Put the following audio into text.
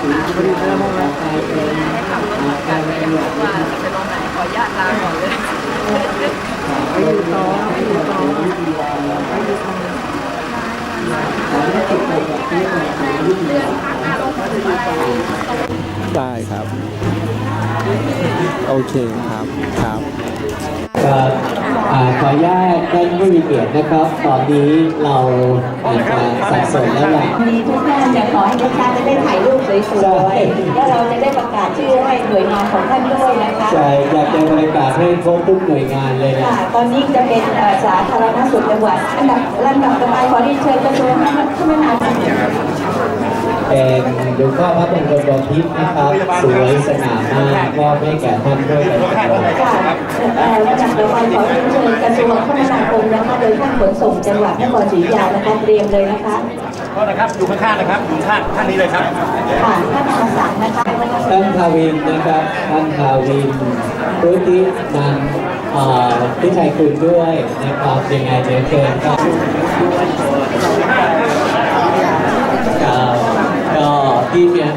การไม่รู้ว่าจะไปลงไหนขออนุญาตลาก่อนเลยไปอยู่ต่อไปอยู่ต่อได้ครับ โอเคครับครับครับอ่าขออนุญาตท่านผู้มีเกียรตินะครับ ตอนนี้เราอาจจะสับสนแล้วแหละ มีทุกท่านจะขอให้ทุกท่านจะได้ถ่ายรูป สวยๆแล้วเราจะได้ประกาศชื่อให้หน่วยงานของท่านด้วยนะคะใช่อยากจะบริการให้ครบทุกหน่วยงานเลยนะค่ะตอนนี้จะเป็นเอ่อสาธารณสุขจังหวัดอันดับลำดับต่อไปขอเรียนเชิญกระทรวงคมนาคมเป็น ดูข้อพระบรมบพิตรนะครับ สวยสง่ามากมอบให้แก่ท่านด้วยเลยนะครับ ค่ะเอ่อลำดับต่อไปขอเรียนเชิญกระทรวงคมนาคมนะคะโดยท่านขนส่งจังหวัดนครศรีอยุธยานะคะเตรียมเลยนะคะโทษนะครับอยู่ข้างๆนะครับอยู่ข้างท่านนี้เลยครับค่ะท่านอาสานะคะท่านทาวินนะครับท่านทาวินรุตินันเอ่อพิชัยคุณด้วยนะครับยังไงเดี๋ยวเชิญครับ 第一年